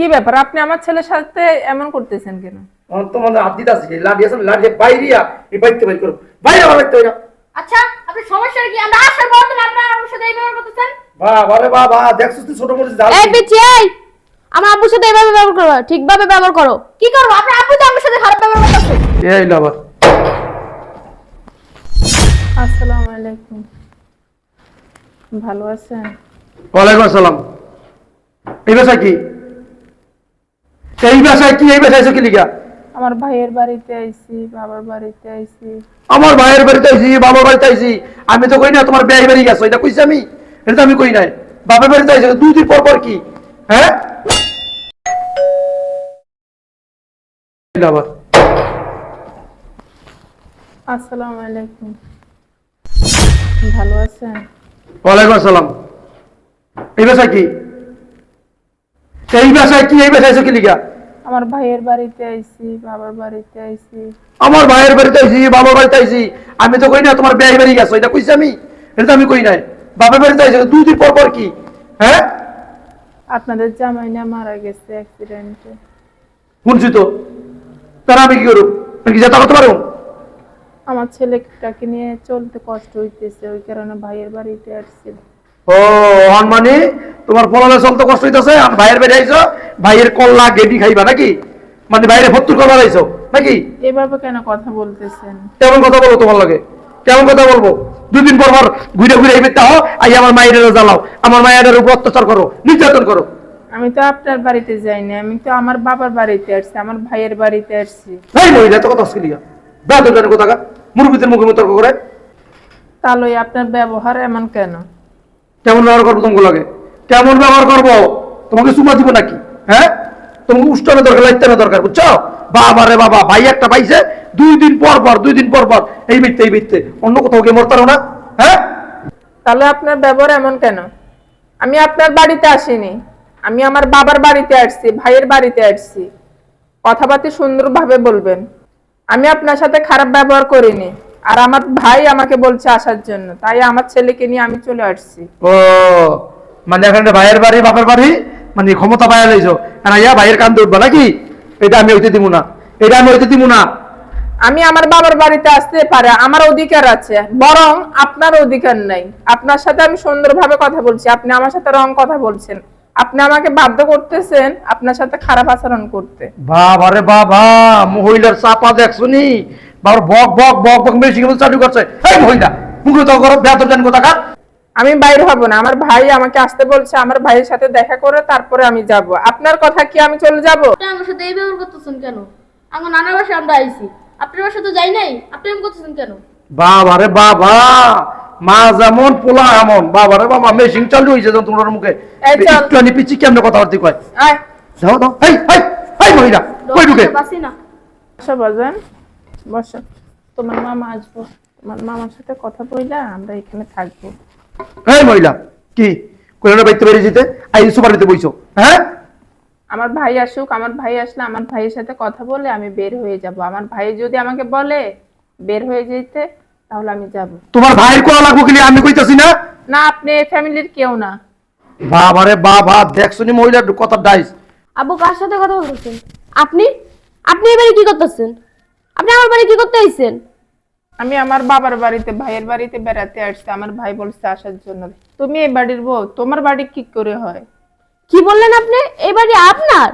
কি ব্যাপার? আপনি আমার ছেলের সাথে এমন করতেছেন কেন? আমার তো মানে হাত দিতে আসছে লাঠি আছে লাঠি বাইরিয়া এই বাইতে বাইর করো বাইরে আমার বাইতে বাইরা আচ্ছা আপনার সমস্যা কি? আমরা আসার পর আপনার আমার সাথে এই ব্যবহার করতেছেন? বাবা রে বাবা দেখছিস তুই ছোট এই এই! আমার আব্বুর সাথে এভাবে ব্যবহার করো ঠিকভাবে ব্যবহার করো। কি করব? আপনার আপু তো আমার সাথে খারাপ ব্যবহার করতেছে। এই আসসালামু আলাইকুম। ভালো আছেন? ওয়ালাইকুম আসসালাম। এই কি? এই বাসায় কি এই এসে কি লিখা? আমার ভাইয়ের বাড়িতে আইছি বাবার বাড়িতে আইছি। আমার ভাইয়ের বাড়িতে আইছি বাবার বাড়িতে আইছি। আমি তো কই না তোমার বিয়ে বাড়ি গেছো এটা কইছি আমি। এটা তো আমি কই নাই। বাবার বাড়িতে আইছি দুই দিন পর পর কি? হ্যাঁ? লাবার আসসালামু আলাইকুম। ভালো আছেন? ওয়ালাইকুম আসসালাম। এই বাসায় কি? এই বাসায় কি এই এসে কি লিখা? আমার ভাইয়ের বাড়িতে আইছি বাবার বাড়িতে আইছি। আমার ভাইয়ের বাড়িতে আইছি বাবার বাড়িতে আইছি। আমি তো কই না তোমার বিয়ে বাড়ি গেছো এটা কইছি আমি? এটা তো আমি কই নাই। বাবার বাড়িতে আইছি দুই দিন পর পর কি? হ্যাঁ? আপনাদের জামাইনা মারা গেছে অ্যাক্সিডেন্টে শুনছি তো। তারা আমি কি করব আমি কি যেতে করতে পারব আমার ছেলেটাকে নিয়ে চলতে কষ্ট হইতেছে ওই কারণে ভাইয়ের বাড়িতে আসছি। ও হন মানে তোমার পলালে চলতে কষ্ট হইতেছে আর ভাইয়ের বাড়ি আইছো ভাইয়ের কল্লা গেডি খাইবা নাকি? মানে বাইরে ভত্তুর করবার আইছো নাকি? এভাবে কেন কথা বলতেছেন? কেমন কথা বলব তোমার লাগে? কেমন কথা বলব? দুদিন পর পর ঘুরে ঘুরে এই হও আই আমার মায়ের জ্বালাও আমার মায়ের উপর অত্যাচার করো নির্যাতন করো। আমি তো আপনার বাড়িতে যাইনি আমি তো আমার বাবার বাড়িতে আসছি আমার ভাইয়ের বাড়িতে আসছি। এই মহিলা এত কথা আসছিল কোথাকা মুরব্বীদের মুখে মুখে তর্ক করে। তাহলে আপনার ব্যবহার এমন কেন? কেমন ব্যবহার করব তোমাকে লাগে কেমন ব্যবহার করব? তোমাকে চুমা দিব নাকি? হ্যাঁ? তোমাকে উষ্টানো দরকার লাইতানো দরকার, বুঝছ? বাবা রে বাবা, ভাই একটা পাইছে, দুই দিন পর পর, দুই দিন পর পর, এই মিথ্যে এই মিথ্যে, অন্য কোথাও গিয়ে মরতারো না হ্যাঁ? তাহলে আপনার ব্যবহার এমন কেন? আমি আপনার বাড়িতে আসিনি, আমি আমার বাবার বাড়িতে আসছি, ভাইয়ের বাড়িতে আসছি। কথাবার্তা সুন্দরভাবে বলবেন। আমি আপনার সাথে খারাপ ব্যবহার করিনি। আর আমার ভাই আমাকে বলছে আসার জন্য। তাই আমার ছেলেকে নিয়ে আমি চলে আসছি। ও মানে এখানে ভাইয়ের বাড়ি বাপের বাড়ি? মানে ক্ষমতা পাইয়া লাইছো। আর ইয়া ভাইয়ের কান্দে উঠবা নাকি? এটা আমি হইতে দিব না। এটা আমি হইতে দিব না। আমি আমার বাবার বাড়িতে আসতে পারে আমার অধিকার আছে। বরং আপনার অধিকার নাই। আপনার সাথে আমি সুন্দরভাবে কথা বলছি। আপনি আমার সাথে রং কথা বলছেন। আপনি আমাকে বাধ্য করতেছেন আপনার সাথে খারাপ আচরণ করতে। বাবা রে বাবা মহিলার চাপা দেখছ নি বাবার বক বক বক বক মেশিন চালু করছে। এই মহিলা মুখে তো করো বেতন জান কোথাকার। আমি বাইর হব না আমার ভাই আমাকে আসতে বলছে আমার ভাইয়ের সাথে দেখা করে তারপরে আমি যাব। আপনার কথা কি আমি চলে যাব? আমার সাথে এই ব্যবহার করতেছেন কেন? আমার নানার বাসায় আমরা আইছি। আপনার বাসায় তো যাই নাই আপনি এমন করতেছেন কেন? বাবা রে বাবা মা যেমন পোলা এমন। বাবা রে বাবা মেশিন চালু হয়েছে যখন তোমার মুখে। এই চল। পিছি কেমনে কথা বলতে কয়? আয়। যাও দাও এই এই এই মহিলা কই ঢুকে? বাসি না। বসো বাজান বসো। তোমার মামা আসব। তোমার মামার সাথে কথা বইলা আমরা এখানে থাকব। এই মহিলা কি? কইনা বাইতে বেরিয়ে যেতে? আই সুপার দিতে বইছো। হ্যাঁ? আমার ভাই আসুক আমার ভাই আসলে আমার ভাইয়ের সাথে কথা বলে আমি বের হয়ে যাব। আমার ভাই যদি আমাকে বলে বের হয়ে যেতে তাহলে আমি যাব। তোমার ভাইয়ের কোলা লাগবো কি আমি কইতাছি না? না আপনি ফ্যামিলির কেউ না। বাবা রে বাবা দেখছ নি মহিলার কথা ডাইস আব্বু কার সাথে কথা বলতেছেন? আপনি? আপনি এবারে কি করতেছেন? আপনি আমার বাড়ি কি করতে আইছেন? আমি আমার বাবার বাড়িতে ভাইয়ের বাড়িতে বেড়াতে আসছি। আমার ভাই বলছে আসার জন্য। তুমি এই বাড়ির বউ তোমার বাড়ি কি করে হয়? কি বললেন আপনি? এই বাড়ি আপনার?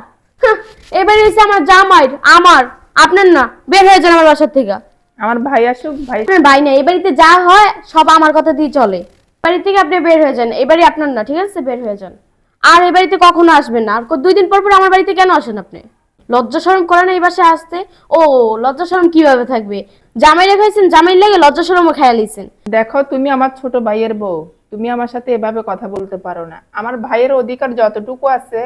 এই বাড়ি হচ্ছে আমার জামাই আমার আপনার না। বের হয়ে যান আমার বাসার থেকে। আমার ভাই আসুক ভাই আপনার ভাই না এই বাড়িতে যা হয় সব আমার কথা দিয়ে চলে। বাড়ি থেকে আপনি বের হয়ে যান এই বাড়ি আপনার না ঠিক আছে? বের হয়ে যান। আর এই বাড়িতে কখনো আসবেন না। আর দুই দিন পর পর আমার বাড়িতে কেন আসেন আপনি? লজ্জা শরম করে না এই বাসায় আসতে? ও লজ্জা শরম কীভাবে থাকবে? জামাই রেখাইছেন জামাই লেগে লজ্জা শরমও লিছেন দেখো তুমি আমার ছোট ভাইয়ের বউ। তুমি আমার সাথে এভাবে কথা বলতে পারো না। আমার ভাইয়ের অধিকার যতটুকু আছে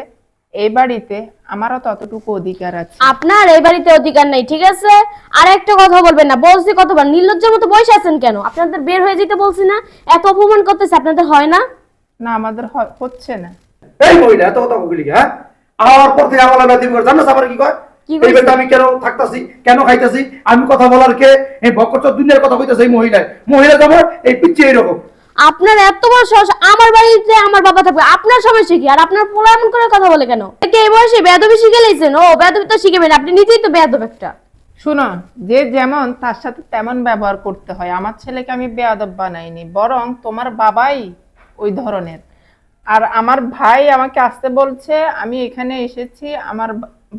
এই বাড়িতে আমারও ততটুকু অধিকার আছে। আপনার এই বাড়িতে অধিকার নেই ঠিক আছে? আর একটা কথা বলবেন না বলছি কতবার নির্লজ্জের মতো বসে আছেন কেন? আপনাদের বের হয়ে যেতে বলছি না? এত অপমান করতেছে আপনাদের হয় না? না আমাদের হ- হচ্ছে না। এই মহিলা এত কথা বলি হ্যাঁ? আমার পর থেকে আমার ব্যাধি করে জানো সাবার কি কয়? এই বেটা আমি কেন থাকতাছি? কেন খাইতাছি? আমি কথা বলার কে? এই ভক্ত দুনিয়ার কথা কইতাছে এই মহিলা মহিলা যেমন এই পিচ্ছে এইরকম। আপনার এত বড় সাহস আমার বাড়িতে আমার বাবা থাকবে। আপনার সমস্যা কি? আর আপনার পোলা এমন করে কথা বলে কেন? এই বয়সে বেদবি শিখে লাইছেন? ও বেদবি তো শিখেবেন আপনি নিজেই তো বেদব একটা। শুনো যে যেমন তার সাথে তেমন ব্যবহার করতে হয়। আমার ছেলেকে আমি বেয়াদব বানাইনি বরং তোমার বাবাই ওই ধরনের। আর আমার ভাই আমাকে আসতে বলছে আমি এখানে এসেছি আমার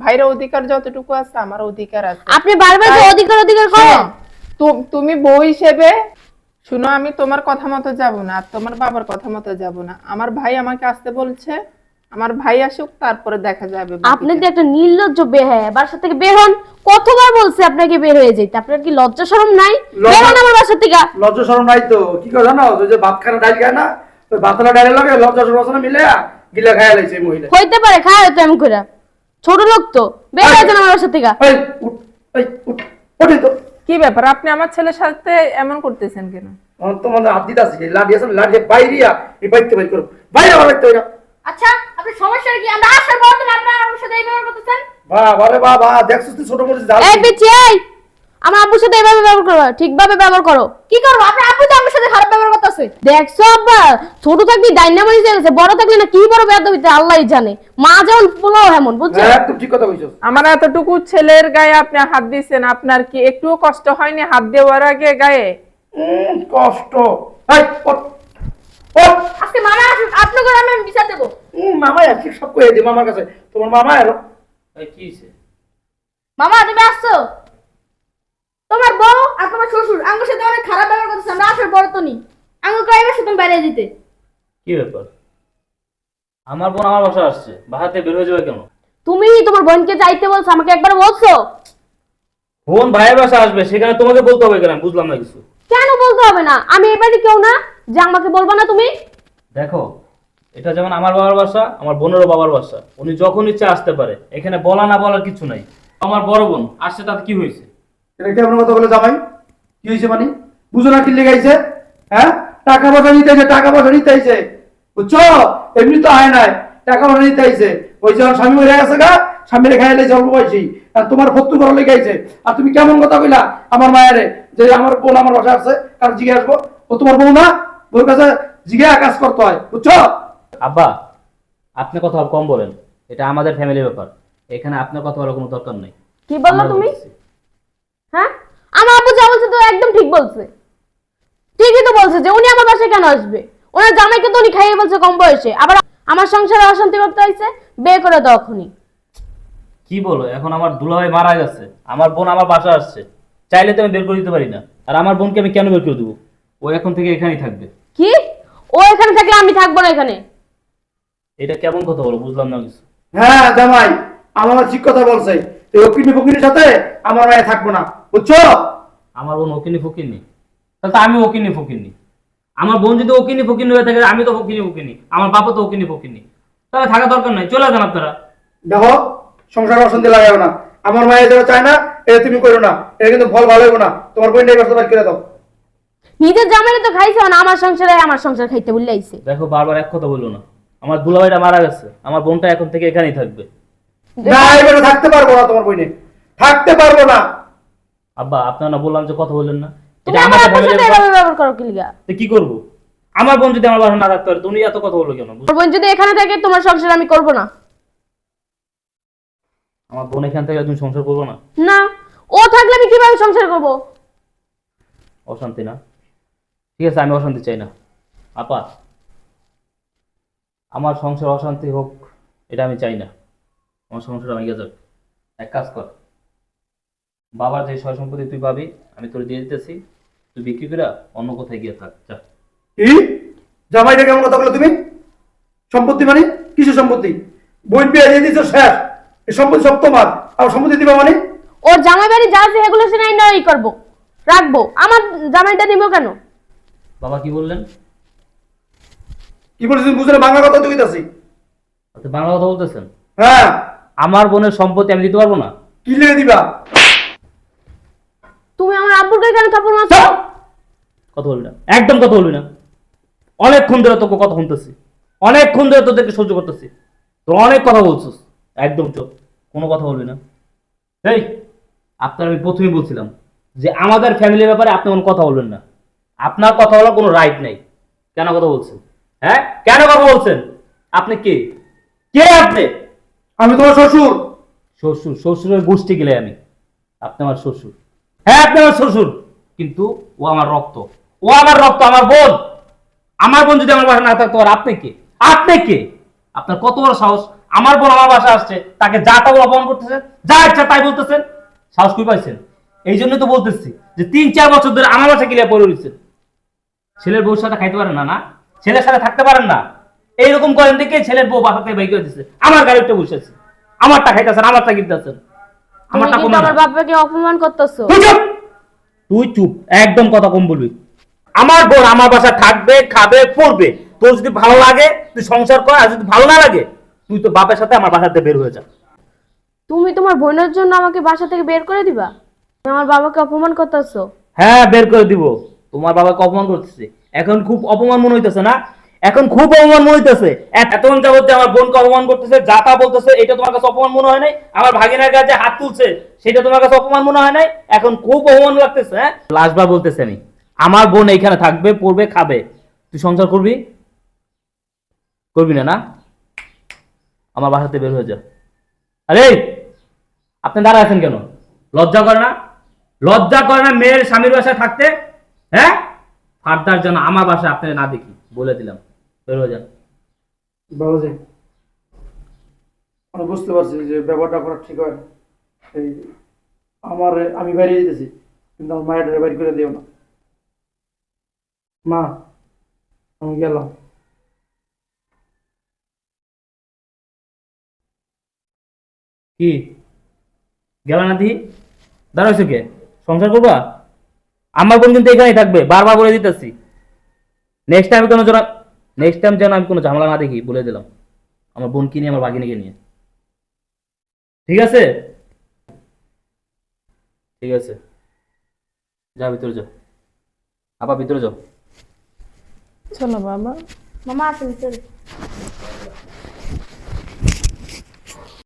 ভাইয়ের অধিকার যতটুকু আছে আমার অধিকার আছে। আপনি বারবার যে অধিকার অধিকার করেন? তুমি বউ হিসেবে শুনো আমি তোমার কথা মতো যাব না আর তোমার বাবার কথা মতো যাব না। আমার ভাই আমাকে আসতে বলছে আমার ভাই আসুক তারপরে দেখা যাবে আপনি। তো একটা নির্লজ্জ বেহায়া বাসা থেকে বের হন কতবার বলছে আপনাকে বের হয়ে যেতে? আপনার কি লজ্জা শরম নাই? বের হন আমার বাসা থেকে। লজ্জা শরম নাই তো কি করে জানো? যে ভাত খানা ডাল খায় না? ওই ভাতলা ডালের লজ্জা শরম মিলে গিলা খাইয়া লাইছে মহিলা। হইতে পারে খায় তো এমন করে। ছোট লোক তো বের আমার বাসা থেকে। এই উঠ এই উঠ ওঠে তো। কি ব্যাপার আপনি আমার ছেলের সাথে এমন করতেছেন কেন? তোমাদের হাত দিতে আছে লাঠি আছে লাঠি বাইরিয়া এই বাইতে বাইর করো বাইরে আমার বাইতে আচ্ছা আপনার সমস্যা কি? আমরা আসার পর থেকে আপনার আমার সাথে এই ব্যবহার করতেছেন? বাবা রে বাবা দেখছিস তুই ছোট এই এই! আমার আব্বুর সাথে এভাবে ব্যবহার করো ঠিকভাবে ব্যবহার করো। কি করব? আপনার আপু তো আমার সাথে খারাপ ব্যবহার করতেছে। দেখছ আব্বা ছোট থাকবি ডাইনামারি গেছে বড় থাকলে না কি বড় বেদবিতে আল্লাহই জানে। মা যেমন পোলাও এমন বুঝছ? হ্যাঁ একদম ঠিক কথা কইছস আমার এতটুকু ছেলের গায়ে আপনি হাত দিয়েছেন আপনার কি একটুও কষ্ট হয়নি হাত দেওয়ার আগে গায়ে? কষ্ট। এই আজকে মামা আসুক আপনাকে আমি বিচার দেবো। মামা আছে সব কয়ে দি মামার কাছে। তোমার মামা এলো। এই কি হইছে? মামা তুমি আসছো? তোমার বউ আর তোমার শ্বশুর আঙ্গুর সাথে অনেক খারাপ ব্যবহার করতেছে আমরা আসার পর তো নি। আঙ্গুর কয়ে গেছে তুমি বাইরে দিতে কি ব্যাপার? আমার বোন আমার বাসা আসছে বাহাতে বের হয়ে যাবে কেন? তুমি তোমার বোনকে যাইতে বলছো আমাকে একবার বলছো? বোন ভাইয়ের বাসা আসবে সেখানে তোমাকে বলতে হবে কেন? বুঝলাম না কিছু। কেন বলতে হবে না? আমি এবারে কেউ না যে আমাকে বলব না তুমি? দেখো এটা যেমন আমার বাবার বাসা আমার বোনেরও বাবার বাসা। উনি যখন ইচ্ছা আসতে পারে এখানে বলা না বলার কিছু নাই। আমার বড় বোন আসছে তাতে কি হয়েছে? এটা কেমন কথা বলে জামাই? কি হয়েছে মানে? বুঝো না হ্যাঁ? টাকা পয়সা নিতে আইছে টাকা পয়সা নিতে আইছে বুঝছ? এমনি তো আয় নাই। টাকা পয়সা নিতে আইছে ওই যখন স্বামী মরে গেছে গা স্বামীরে খাই লাইছে অল্প বয়সী। আর তোমার ফত্তু করা লেগে আইছে আর তুমি কেমন কথা কইলা আমার মায়েরে? যে আমার বোন আমার বাসা আসছে কার জিজ্ঞে আসব। ও তোমার বউ না? ওর কাছে জিজ্ঞে কাজ করতে হয়। বুঝছ? আব্বা আপনি কথা কম বলেন। এটা আমাদের ফ্যামিলির ব্যাপার। এখানে আপনার কথা বলার কোনো দরকার নেই। কি বলল তুমি। হ্যাঁ? আমার আব্বু যা বলছে তো একদম ঠিক বলছে। ঠিকই তো বলছে যে উনি আমার বাসায় কেন আসবে? ওনার জামাইকে তো উনি খাইয়ে বলছে কম বয়সে। আবার আমার সংসারে অশান্তি করতে হয়েছে বিয়ে করে দাও এখনই। কি বলো এখন আমার দুলাভাই মারা গেছে আমার বোন আমার বাসা আসছে। চাইলে তো আমি বের করে দিতে পারি না। আর আমার বোনকে আমি কেন বের করে দেবো? ও এখন থেকে এখানেই থাকবে। কি? ও এখানে থাকলে আমি থাকব না এখানে? এটা কেমন কথা বলো বুঝলাম না কিছু। হ্যাঁ জামাই আমার ঠিক কথা বলছে। এই অকিনি ফকিনির সাথে আমার মায়ে থাকব না। বুঝছ? আমার বোন ওকিনি ফকিনি তাহলে তো আমি ওকিনি ফকিনি আমার বোন যদি ওকিনি ফকিনি হয়ে থাকে আমি তো ওকিনি ফকিনি আমার বাবা তো ওকিনি ফকিনি তাহলে থাকা দরকার নাই। চলে যান আপনারা। দেখো সংসার অশান্তি লাগাও না। আমার মায়ের যেটা চায় না এটা তুমি করো না। এটা কিন্তু ফল ভালো হইব না। তোমার ব্যবস্থা বাদ করে দাও? নিজের জামাইরে তো খাইছে না আমার সংসারে আমার সংসার খাইতে বললে আইছে। দেখো বারবার এক কথা বলল না। আমার দুলাভাইটা মারা গেছে। আমার বোনটা এখন থেকে এখানেই থাকবে। না এবারে থাকতে পারব না তোমার বইনে। থাকতে পারব না। আব্বা আপনারা না বললাম যে কথা বললেন না। তুমি আমার আমাদের সাথে এভাবে ব্যবহার করো কি লিগা? তো কি করব? আমার বোন যদি আমার বাসা না থাকতে তুমি এত কথা বলো কেন? তোর বোন যদি এখানে থাকে তোমার সংসার আমি করব না। আমার বোন এখান থেকে তুমি সংসার করব না? না ও থাকলে আমি কীভাবে সংসার করব? অশান্তি না। ঠিক আছে আমি অশান্তি চাই না। আপা আমার সংসার অশান্তি হোক এটা আমি চাই না। আমার সংসার আমি যাক এক কাজ কর। বাবার যে সয় সম্পত্তি তুই পাবি আমি তোর দিয়ে দিতেছি। তুই বিক্রি করে অন্য কোথায় গিয়ে থাক যা। কি? জামাইটা কেমন কথা বলে তুমি? সম্পত্তি মানে? কিছু সম্পত্তি? বই পেয়ে দিয়ে দিচ্ছ শেষ এই সম্পত্তি সব তোমার। আর সম্পত্তি দিবা মানে? ওর জামাই বাড়ি যা আছে এগুলো সে নাই নাই করব। রাখব। আমার জামাইটা নিবো কেন? বাবা কি বললেন? কি বলছি তুমি? বুঝলে বাংলা কথা তো কইতাছি। আপনি বাংলা কথা বলতেছেন? হ্যাঁ। আমার বোনের সম্পত্তি আমি দিতে পারব না? কি লিখে দিবা? তুমি আমার আব্বুর গায়ে কেন থাপ্পড় মারছো। কথা বলবি না। একদম কথা বলবি না। অনেকক্ষণ ধরে তোকে কথা শুনতেছি। অনেকক্ষণ ধরে তোদেরকে সহ্য করতেছি। তো অনেক কথা বলছিস। একদম চোখ কোনো কথা বলবি না। এই আপনার আমি প্রথমেই বলছিলাম যে আমাদের ফ্যামিলির ব্যাপারে আপনি কোনো কথা বলবেন না। আপনার কথা বলার কোনো রাইট নাই। কেন কথা বলছেন? হ্যাঁ? কেন কথা বলছেন? আপনি কে? কে আপনি? আমি তোমার শ্বশুর। শ্বশুর শ্বশুরের গোষ্ঠী গেলে আমি। আপনি আমার শ্বশুর। হ্যাঁ আপনি আমার শ্বশুর। কিন্তু ও আমার রক্ত। ও আমার রক্ত আমার বোন। আমার বোন যদি আমার বাসা না থাকতো আর আপনি কে? আপনি কে? আপনার কত বড় সাহস? আমার বোন আমার বাসা আসছে তাকে যা তা অপমান করতেছেন যা ইচ্ছা তাই বলতেছেন সাহস কই পাইছেন? এই জন্য তো বলতেছি যে তিন চার বছর ধরে আমার বাসা গিয়ে পড়ে রয়েছেন। ছেলের বউর সাথে খাইতে পারেন না না? ছেলের সাথে থাকতে পারেন না? এইরকম করেন দেখে ছেলের বউ বাসা থেকে বাইক করে দিচ্ছে আমার গাড়িটা বসে আছে। আমারটা খাইতেছেন আমারটা কিনতেছেন তুমি আমারটা কিন্তু কমে আমার না। বাবাকে অপমান করতেছো। তুই চুপ! একদম কথা কম বলবি। আমার বোন আমার বাসা থাকবে খাবে পড়বে। তোর যদি ভালো লাগে তুই সংসার কর আর যদি ভালো না লাগে তুই তো বাপের সাথে আমার বাসাতে বের হয়ে যা। তুমি তোমার বোনের জন্য আমাকে বাসা থেকে বের করে দিবা? তুমি আমার বাবাকে অপমান করতেছো। হ্যাঁ বের করে দিব। তোমার বাবাকে অপমান করতেছে। এখন খুব অপমান মনে হইতেছে না? এখন খুব অপমান মনে হইতেছে। এতক্ষণ যাবত যে আমার বোনকে অপমান করতেছে যা তা বলতেছে এটা তোমার কাছে অপমান মনে হয় নাই? আমার ভাগিনার কাছে হাত তুলছে সেটা তোমার কাছে অপমান মনে হয় নাই? এখন খুব অপমান লাগতেছে হ্যাঁ? লাস্টবার বলতেছে আমি আমার বোন এইখানে থাকবে পড়বে খাবে। তুই সংসার করবি? করবি না না? আমার বাসাতে বের হয়ে যা। আরে আপনি দাঁড়া আছেন কেন? লজ্জা করে না? লজ্জা করে না মেয়ের স্বামীর বাসায় থাকতে? হ্যাঁ? ফার্দার যেন আমার বাসায় আপনি না দেখি বলে দিলাম। বাবাজি আমি বুঝতে পারছি যে ব্যাপারটা করা ঠিক হয় এই আমার আমি বাইরে যেতেছি কিন্তু আমার মায়ের বাইর করে দিও না। মা আমি গেলাম। কি? গেল না দি দাঁড়াইছো কে? সংসার করবা? আমার বোন কিন্তু এখানেই থাকবে বারবার বলে দিতেছি। নেক্সট টাইম কোনো যেন নেক্সট টাইম যেন আমি কোনো ঝামেলা না দেখি, বলে দিলাম। আমার বোনকে নিয়ে, আমার বাঘিনীকে নিয়ে। ঠিক আছে? ঠিক আছে। যা, ভিতরে যাও আপা, ভিতরে যাও। চলো বাবা। মামা আসেন চল